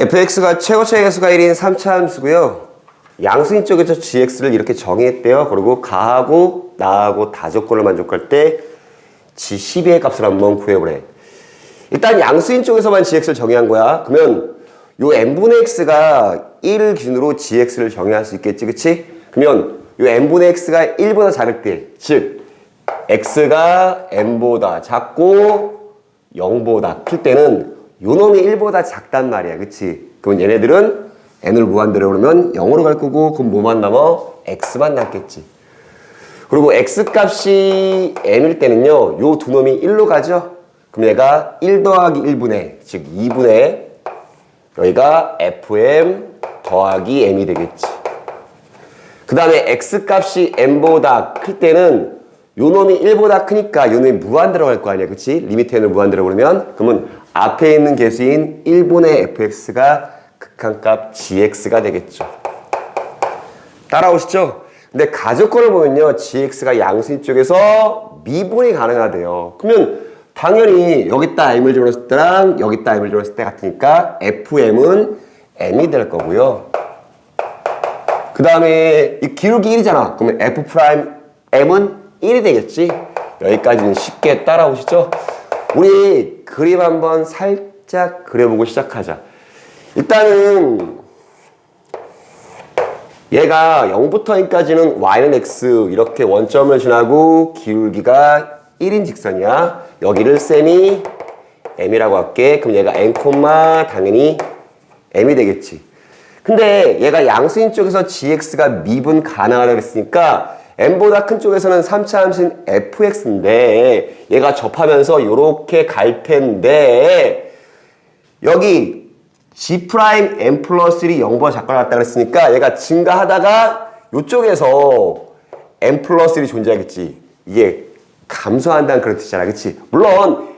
fx가 최고차의 개수가 1인 3차 함수고요. 양수인 쪽에서 gx를 이렇게 정의했대요. 그리고 가하고 나하고 다조건을 만족할 때 g12의 값을 한번 구해보래. 일단 양수인 쪽에서만 gx를 정의한 거야. 그러면 요 n분의 x가 1을 기준으로 gx를 정의할 수 있겠지, 그치? 그러면 요 n분의 x가 1보다 작을 때, 즉 x가 n보다 작고 0보다 클 때는 요 놈이 1보다 작단 말이야, 그치? 그럼 얘네들은 n을 무한대로 그러면 0으로 갈 거고 그럼 뭐만 남아? x만 남겠지. 그리고 x 값이 m일 때는요, 요 두 놈이 1로 가죠? 그럼 얘가 1 더하기 1분의, 즉 2분의 여기가 fm 더하기 m이 되겠지. 그 다음에 x 값이 m보다 클 때는 요 놈이 1보다 크니까 요 놈이 무한 들어갈 거 아니야. 그치? 리미트 n을 무한 들어 그러면 그러면 앞에 있는 개수인 1분의 fx가 극한값 gx가 되겠죠. 따라오시죠? 근데 가족권을 보면요. gx가 양수인 쪽에서 미분이 가능하대요. 그러면 당연히 여기다 m을 집어넣을 때랑 여기다 m을 집어넣을 때 같으니까 fm은 m이 될 거고요. 그 다음에 이 기울기 1이잖아. 그러면 f 프라임 m은 1이 되겠지. 여기까지는 쉽게 따라오시죠. 우리 그림 한번 살짝 그려보고 시작하자. 일단은 얘가 0부터 n까지는 y는 x 이렇게 원점을 지나고 기울기가 1인 직선이야. 여기를 셈이 m이라고 할게. 그럼 얘가 n, 당연히 m이 되겠지. 근데 얘가 양수인 쪽에서 gx가 미분 가능하다고 했으니까 m보다 큰 쪽에서는 3차 함수인 fx인데 얘가 접하면서 이렇게 갈 텐데 여기 g 프라임 m 플러스 1이 0보다 작거나 같다 그랬으니까 얘가 증가하다가 이쪽에서 m 플러스 1이 존재하겠지. 이게 감소한다는 그런 뜻이잖아. 그치? 물론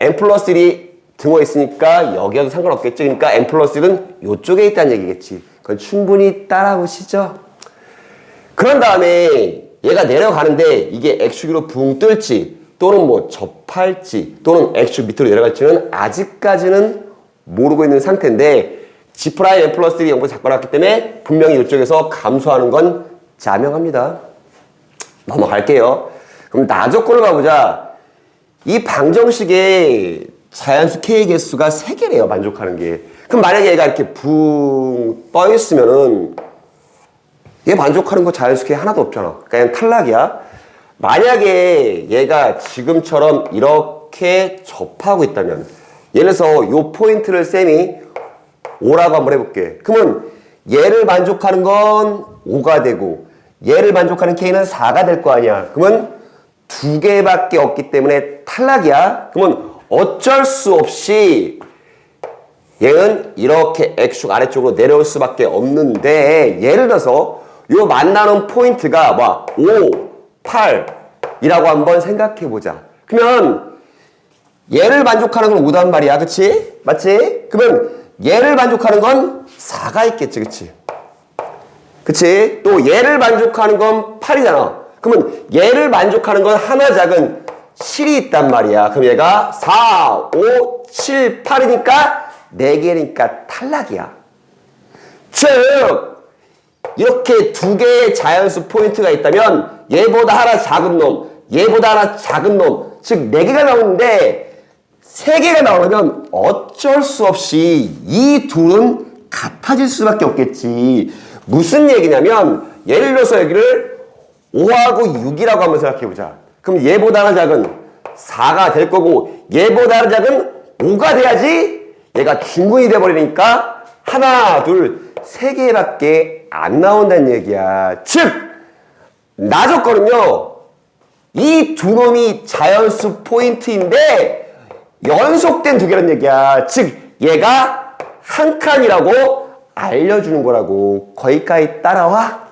m 플러스 1이 등호 있으니까 여기와도 상관없겠지. 그러니까 m 플러스 1은 이쪽에 있다는 얘기겠지. 그건 충분히 따라오시죠? 그런 다음에 얘가 내려가는데 이게 X축으로 붕 뜰지 또는 뭐 접할지 또는 X축 밑으로 내려갈지는 아직까지는 모르고 있는 상태인데 G 프라임 M 플러스 1이 0보다 작거나 같기 때문에 분명히 이쪽에서 감소하는 건 자명합니다. 넘어갈게요. 그럼 나조건을 가보자. 이 방정식의 자연수 K의 개수가 3개래요, 만족하는 게. 그럼 만약에 얘가 이렇게 붕 떠있으면은 얘 만족하는 거 K 하나도 없잖아. 그냥 탈락이야. 만약에 얘가 지금처럼 이렇게 접하고 있다면 예를 들어서 요 포인트를 쌤이 5라고 한번 해볼게. 그러면 얘를 만족하는 건 5가 되고 얘를 만족하는 K는 4가 될 거 아니야. 그러면 두 개밖에 없기 때문에 탈락이야. 그러면 어쩔 수 없이 얘는 이렇게 X축 아래쪽으로 내려올 수밖에 없는데 예를 들어서 요 만나는 포인트가 뭐 5, 8이라고 한번 생각해 보자. 그러면 얘를 만족하는 건 5단 말이야. 그치? 맞지? 그러면 얘를 만족하는 건 4가 있겠지. 그치? 그치? 또 얘를 만족하는 건 8이잖아. 그러면 얘를 만족하는 건 하나 작은 7이 있단 말이야. 그럼 얘가 4, 5, 7, 8이니까 4개니까 탈락이야. 즉 이렇게 두 개의 자연수 포인트가 있다면 얘보다 하나 작은 놈, 얘보다 하나 작은 놈, 즉 4개가 나오는데 3개가 나오려면 어쩔 수 없이 이 둘은 같아질 수밖에 없겠지. 무슨 얘기냐면 예를 들어서 여기를 5하고 6이라고 한번 생각해 보자. 그럼 얘보다 하나 작은 4가 될 거고 얘보다 하나 작은 5가 돼야지 얘가 중근이 돼 버리니까 하나, 둘, 세 개밖에 안 나온다는 얘기야. 즉, 나줬거든요. 이 두 놈이 자연수 포인트인데 연속된 두 개란 얘기야. 즉, 얘가 한 칸이라고 알려주는 거라고. 거기까지 따라와.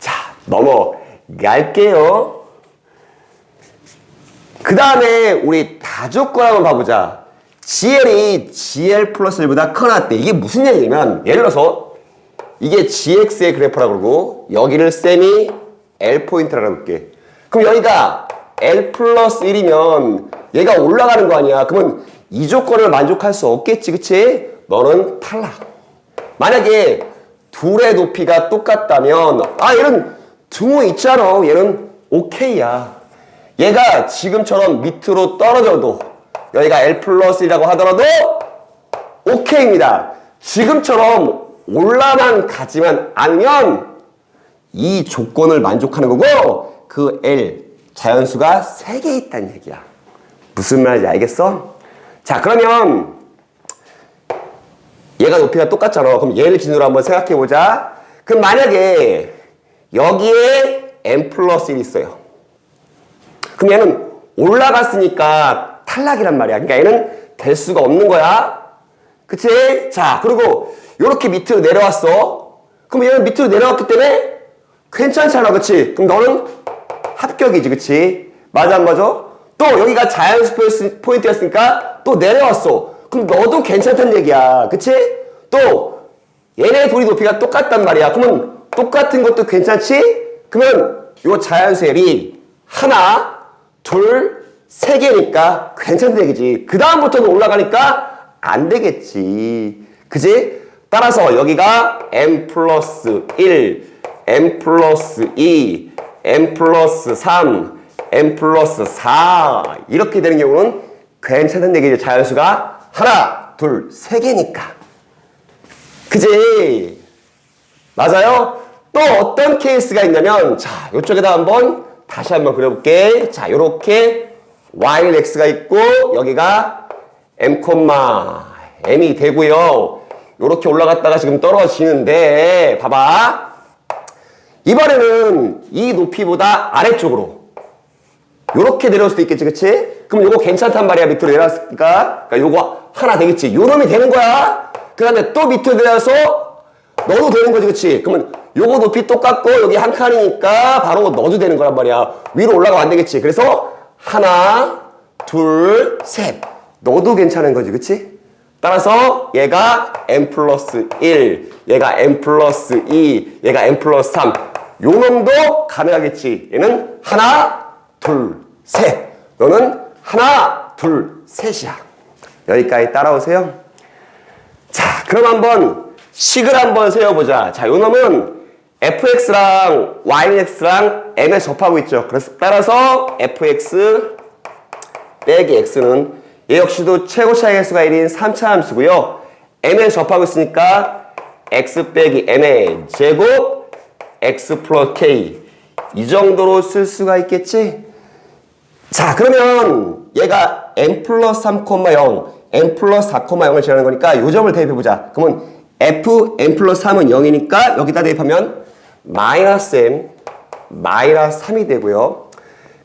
자, 넘어갈게요. 그 다음에 우리 다조건 한번 봐보자. GL이 GL 플러스 1보다 커나 때 이게 무슨 얘기냐면 예를 들어서 이게 GX의 그래프라고 그러고 여기를 셈이 L 포인트라고 할게. 그럼 여기가 L 플러스 1이면 얘가 올라가는 거 아니야. 그러면 이 조건을 만족할 수 없겠지. 그치? 너는 탈락. 만약에 둘의 높이가 똑같다면 아 얘는 등호 있잖아. 얘는 오케이야. 얘가 지금처럼 밑으로 떨어져도 여기가 L 플러스 1이라고 하더라도 오케이입니다. 지금처럼 올라만 가지만 않으면 이 조건을 만족하는 거고 그 L 자연수가 3개 있다는 얘기야. 무슨 말인지 알겠어? 자 그러면 얘가 높이가 똑같잖아. 그럼 얘를 기준으로 한번 생각해 보자. 그럼 만약에 여기에 n 플러스 1 있어요. 그럼 얘는 올라갔으니까 탈락이란 말이야. 그러니까 얘는 될 수가 없는 거야. 그치? 자, 그리고 이렇게 밑으로 내려왔어. 그럼 얘는 밑으로 내려왔기 때문에 괜찮잖아. 그치? 그럼 너는 합격이지. 그치? 맞아, 안 맞아? 또 여기가 자연수 포인트였으니까 또 내려왔어. 그럼 너도 괜찮다는 얘기야. 그치? 또 얘네 둘이 높이가 똑같단 말이야. 그러면 똑같은 것도 괜찮지? 그러면 요 자연수열이 하나, 둘, 세 개니까 괜찮은 얘기지. 그 다음부터는 올라가니까 안 되겠지. 그지? 따라서 여기가 m 플러스 1, m 플러스 2, m 플러스 3, m 플러스 4 이렇게 되는 경우는 괜찮은 얘기지. 자연수가 하나, 둘, 세 개니까. 그지? 맞아요? 또 어떤 케이스가 있냐면, 자, 이쪽에다 한번 다시 한번 그려볼게. 자, 요렇게 y는 x가 있고, 여기가 m, m이 되고요. 요렇게 올라갔다가 지금 떨어지는데, 봐봐. 이번에는 이 높이보다 아래쪽으로 요렇게 내려올 수도 있겠지, 그치? 그럼 요거 괜찮단 말이야, 밑으로 내려왔으니까. 그러니까 요거 하나 되겠지. 요 놈이 되는 거야. 그 다음에 또 밑으로 내려서 넣어도 되는 거지, 그치? 그러면 요거 높이 똑같고 여기 한 칸이니까 바로 넣어도 되는 거란 말이야. 위로 올라가면 안 되겠지. 그래서 하나, 둘, 셋. 넣어도 괜찮은 거지, 그치? 따라서 얘가 n 플러스 1, 얘가 n 플러스 2, 얘가 n 플러스 3. 요 놈도 가능하겠지. 얘는 하나, 둘, 셋. 너는 하나, 둘, 셋이야. 여기까지 따라오세요. 자, 그럼 한번 식을 한번 세워보자. 자, 요 놈은 fx랑 yx랑 m에 접하고 있죠. 그래서 따라서 fx 빼기 x는 얘 역시도 최고 차이 횟수가 1인 3차 함수고요. m에 접하고 있으니까 x 빼기 m의 제곱 x 플러스 k 이 정도로 쓸 수가 있겠지? 자 그러면 얘가 n 플러스 3,0 n 플러스 4,0을 지나는 거니까 요 점을 대입해보자. 그러면 f n 플러스 3은 0이니까 여기다 대입하면 마이너스 m 마이너스 3이 되고요.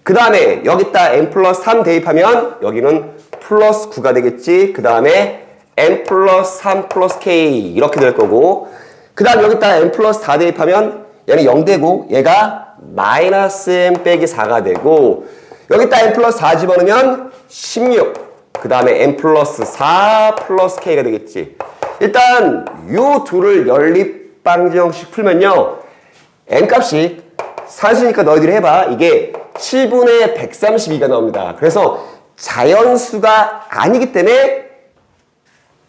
그 다음에 여기다 n 플러스 3 대입하면 여기는 플러스 9가 되겠지. 그 다음에 n 플러스 3 플러스 k 이렇게 될 거고 그 다음 여기다 n 플러스 4 대입하면 얘는 0 되고 얘가 마이너스 m 빼기 4가 되고 여기다 n 플러스 4 집어넣으면 16. 그 다음에 n 플러스 4 플러스 k가 되겠지. 일단 요 둘을 연립 방정식 풀면요. N 값이 산수니까 너희들이 해봐. 이게 7분의 132가 나옵니다. 그래서 자연수가 아니기 때문에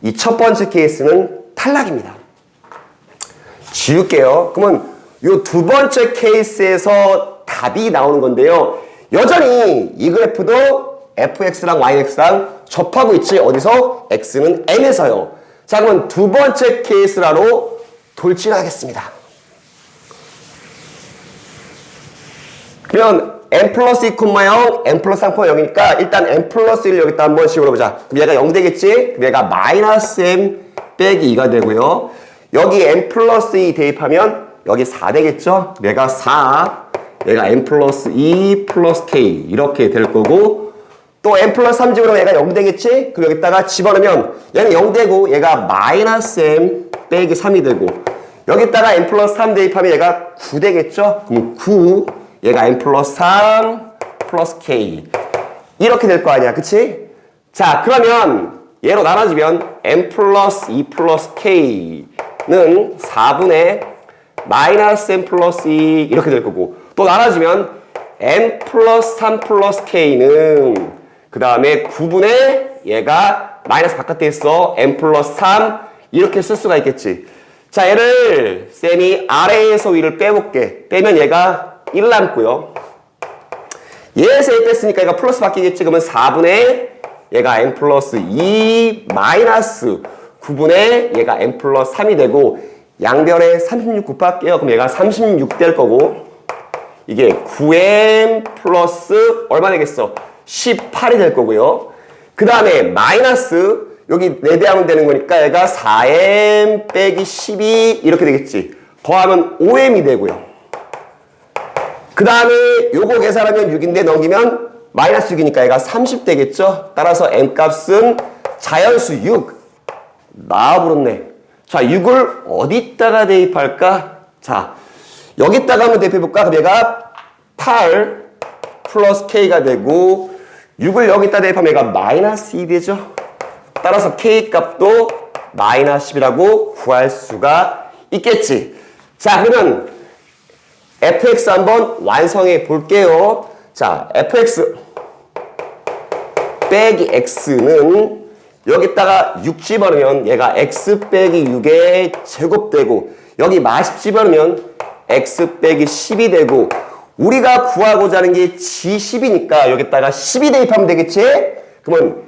이 첫 번째 케이스는 탈락입니다. 지울게요. 그러면 요두 번째 케이스에서 답이 나오는 건데요. 여전히 이 그래프도 fx랑 yx랑 접하고 있지 어디서 x는 m에서요. 자 그러면 두 번째 케이스라로 돌진하겠습니다. 그러면 n 플러스 2, 0, n 플러스 3, 0이니까 일단 n 플러스 1 여기다 한번 씌워 보자. 그럼 얘가 0 되겠지? 그럼 얘가 마이너스 m 빼기 2가 되고요. 여기 n 플러스 2 대입하면 여기 4 되겠죠? 얘가 4, 얘가 n 플러스 2 플러스 k 이렇게 될 거고 또 n 플러스 3 집으로 얘가 0 되겠지? 그럼 여기다가 집어넣으면 얘는 0 되고 얘가 마이너스 m 빼기 3이 되고 여기다가 n 플러스 3 대입하면 얘가 9 되겠죠? 그럼 9 얘가 n 플러스 3 플러스 k 이렇게 될 거 아니야 그치? 자 그러면 얘로 나눠지면 n 플러스 2 플러스 k는 4분의 마이너스 n 플러스 2 이렇게 될 거고 또 나눠지면 n 플러스 3 플러스 k는 그 다음에 9분의 얘가 마이너스 바깥에 있어 n 플러스 3 이렇게 쓸 수가 있겠지. 자, 얘를 쌤이 아래에서 위를 빼볼게. 빼면 얘가 1 남고요. 얘에서 1 뺐으니까 얘가 플러스 바뀌겠지. 그러면 4분의 얘가 n 플러스 2 마이너스 9분의 얘가 n 플러스 3이 되고 양변에 36 곱할게요. 그럼 얘가 36 될 거고 이게 9m 플러스 얼마 되겠어? 18이 될 거고요. 그 다음에 마이너스 여기 4배하면 되는 거니까 얘가 4m 빼기 12 이렇게 되겠지. 더하면 5m이 되고요. 그 다음에 요거 계산하면 6인데 넘기면 마이너스 6이니까 얘가 30 되겠죠? 따라서 n 값은 자연수 6 나와버렸네. 자, 6을 어디다가 대입할까? 자, 여기다가 한번 대입해볼까? 그럼 얘가 8 플러스 k가 되고 6을 여기다 대입하면 얘가 마이너스 2 되죠? 따라서 k 값도 마이너스 10이라고 구할 수가 있겠지. 자, 그러면 fx 한번 완성해 볼게요. 자, fx 빼기 x는 여기다가 6 집어넣으면 얘가 x 빼기 6에 제곱되고 여기 마십 집어넣으면 x 빼기 10이 되고 우리가 구하고자 하는 게 g10이니까 여기다가 12 대입하면 되겠지? 그러면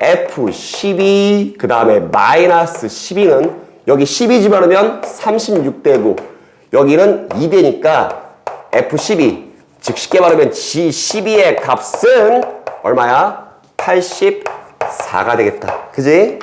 f12 그 다음에 마이너스 12는 여기 12 집어넣으면 36 되고 여기는 2 되니까 f12 즉 쉽게 말하면 g12의 값은 얼마야? 84가 되겠다. 그지?